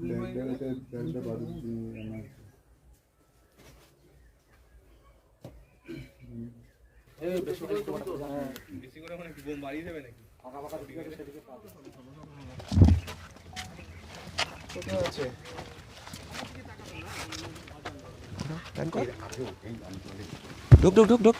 ব্যাংকটা ব্যাংকটা বাদ দিয়ে আমার ঢুক ঢুক ঢুক ঢুক।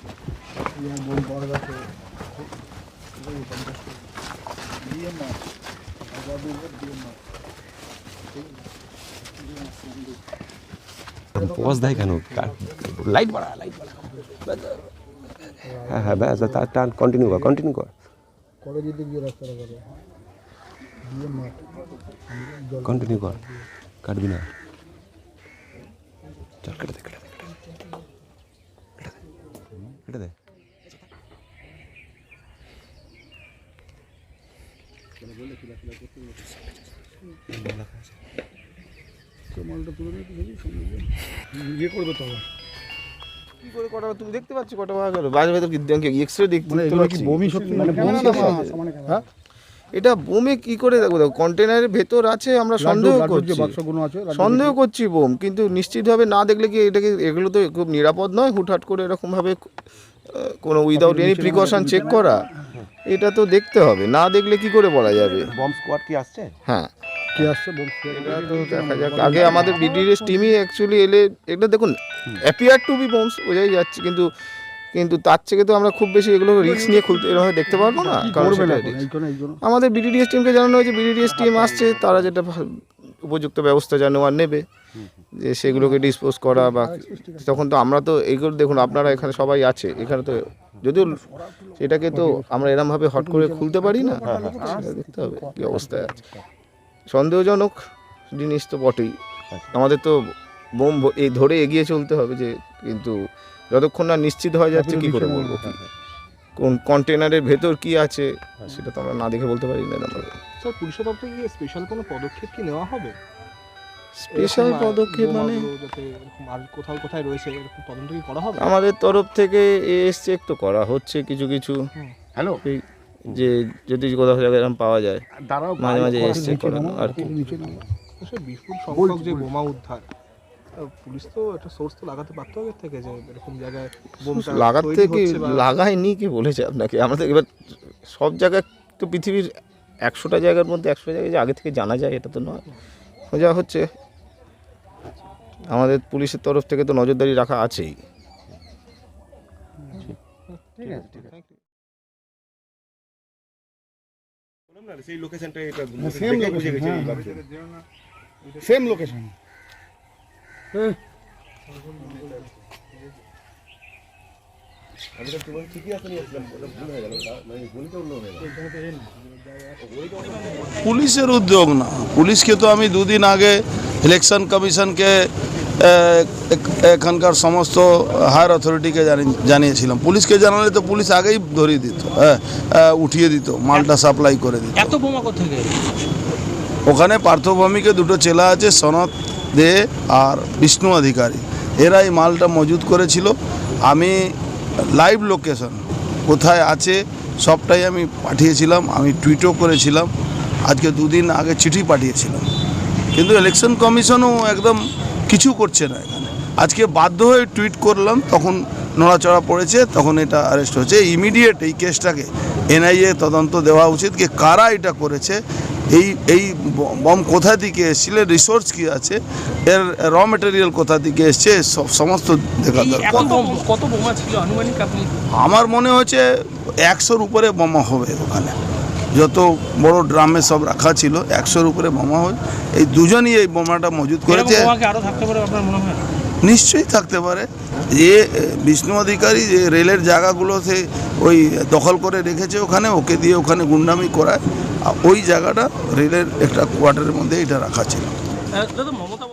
পজ দেয় কেন? লাইট বাড়া লাইট বাড়া। হ্যাঁ হ্যাঁ ব্যাস তার টান কন্টিনিউ কর কন্টিনিউ কর। কলেজের দিক দিয়ে রাস্তাটা করে দিয়ে মাঠ। কন্টিনিউ কর। কাটবি না। চল কেটে দে কেটে দে কেটে দে। কেটে দে তো মালটা তুলে নিতে দেখি সঙ্গে দিয়ে। ইয়ে করবে তো আবার। কি করে কটা তুমি দেখতে পাচ্ছ কটা ভাগ ভেতর মানে এগুলো কি বমি সত্যি? মানে বমি হ্যাঁ? এটা বোমে কি করে? দেখো দেখো কন্টেনারের ভেতর আছে আমরা সন্দেহ করছি। বাক্সগুলো আছে লাড্ডুর সন্দেহ করছি বোম কিন্তু নিশ্চিতভাবে না দেখলে কি এটাকে এগুলো তো খুব নিরাপদ নয় হুটহাট করে এরকমভাবে কোনো উইদাউট এনি প্রিকশন চেক করা। এটা তো দেখতে হবে না দেখলে কি করে বলা যাবে? বম্ব স্কোয়াড কি আসছে? হ্যাঁ। কি আসছে বোম দেখা যাক। আগে আমাদের বিডিএস টিমই অ্যাকচুয়ালি এলে এটা দেখুন অ্যাপিয়ার টু বি বোমস বোঝাই যাচ্ছে কিন্তু কিন্তু তার থেকে তো আমরা খুব বেশি এগুলো রিস্ক নিয়ে খুলতে এরকম দেখতে পারব না কারণ আমাদের বিডিডিএস টিমকে জানানো হয়েছে বিডিডিএস টিম আসছে তারা যেটা উপযুক্ত ব্যবস্থা যা নেওয়ার নেবে যে সেগুলোকে ডিসপোজ করা বা তখন তো আমরা তো এইগুলো দেখুন আপনারা এখানে সবাই আছে এখানে তো যদিও এটাকে তো আমরা এরমভাবে হট করে খুলতে পারি না দেখতে হবে কী অবস্থায় আছে। সন্দেহজনক জিনিস তো বটেই। আমাদের তো বোম এই ধরে এগিয়ে চলতে হবে যে কিন্তু যতক্ষণ না নিশ্চিত হয়ে যাচ্ছে কি করে বলব কোন কন্টেনারের ভেতর কি আছে সেটা তো আমরা না দেখে বলতে পারি না। স্যার পুলিশের তরফ থেকে স্পেশাল কোনো পদক্ষেপ কি নেওয়া হবে? স্পেশাল পদক্ষেপ মানে? আর কোথাও কোথায় রয়েছে এরকম তদন্ত কি করা হবে? আমাদের তরফ থেকে এস চেক তো করা হচ্ছে কিছু কিছু। হ্যালো এই যে যদি কোথাও জায়গায় এরকম পাওয়া যায় দাঁড়াও মাঝে মাঝে এস চেক নিচে করানো আর কি। নিচে নামো। সে বিপুল সংখ্যক যে বোমা উদ্ধার পুলিশ তো একটা সোর্স তো লাগাতে পারতো আগের থেকে যে এরকম জায়গায় বোমটা লাগার তৈরি থেকে হচ্ছে বা- লাগায়নি কি বলেছে আপনাকে? আমাদের এবার সব জায়গায় তো পৃথিবীর একশোটা জায়গার মধ্যে একশো জায়গায় যে আগে থেকে জানা যায় এটা তো নয়। যা হচ্ছে। আমাদের পুলিশের তরফ থেকে তো নজরদারি রাখা আছেই। সেই লোকেশনটা এটা সেম লোকেশন সেম লোকেশন পুলিশের উদ্যোগ না পুলিশকে তো আমি দুদিন আগে ইলেকশন কমিশনকে এ, এখ- এখানকার সমস্ত হায়ার অথরিটিকে জানিয়েছিলাম। পুলিশকে জানালে তো পুলিশ আগেই ধরিয়ে দিত হ্যাঁ উঠিয়ে দিত মালটা সাপ্লাই করে দিত। এত বোমা কোথেকে ওখানে পার্থভূমিকে দুটো চেলা আছে সনৎ দে আর বিষ্ণু অধিকারী। এরা এই মালটা মজুদ করেছিল। আমি লাইভ লোকেশন কোথায় আছে সবটাই আমি পাঠিয়েছিলাম আমি টুইটও করেছিলাম। আজকে দুদিন আগে চিঠি পাঠিয়েছিলাম। কিন্তু ইলেকশন কমিশনও একদম কিছু করছে না এখানে। আজকে বাধ্য হয়ে টুইট করলাম তখন নড়াচড়া পড়েছে তখন এটা অ্যারেস্ট হয়েছে। ইমিডিয়েট এই কেসটাকে এনআইএ তদন্ত দেওয়া উচিত কি কারা এটা করেছে এই এই বম কোথা থেকে এসেছিল রিসোর্স কি আছে এর র মেটেরিয়াল কোথা থেকে এসছে সব সমস্ত দেখা দরকার। কত কত বোমা ছিল? আনুমানিক আমার মনে হচ্ছে একশোর উপরে বোমা হবে ওখানে। যত বড় ড্রামে সব রাখা ছিল একশোর উপরে বোমা হয়। এই দুজনই এই বোমাটা মজুদ করেছে। নিশ্চয়ই থাকতে পারে। যে বিষ্ণু অধিকারী যে রেলের জায়গাগুলোতে ওই দখল করে রেখেছে ওখানে ওকে দিয়ে ওখানে গুন্ডামি করায়। আর ওই জায়গাটা রেলের একটা কোয়ার্টারের মধ্যে এটা রাখা ছিল। দাদা মমতা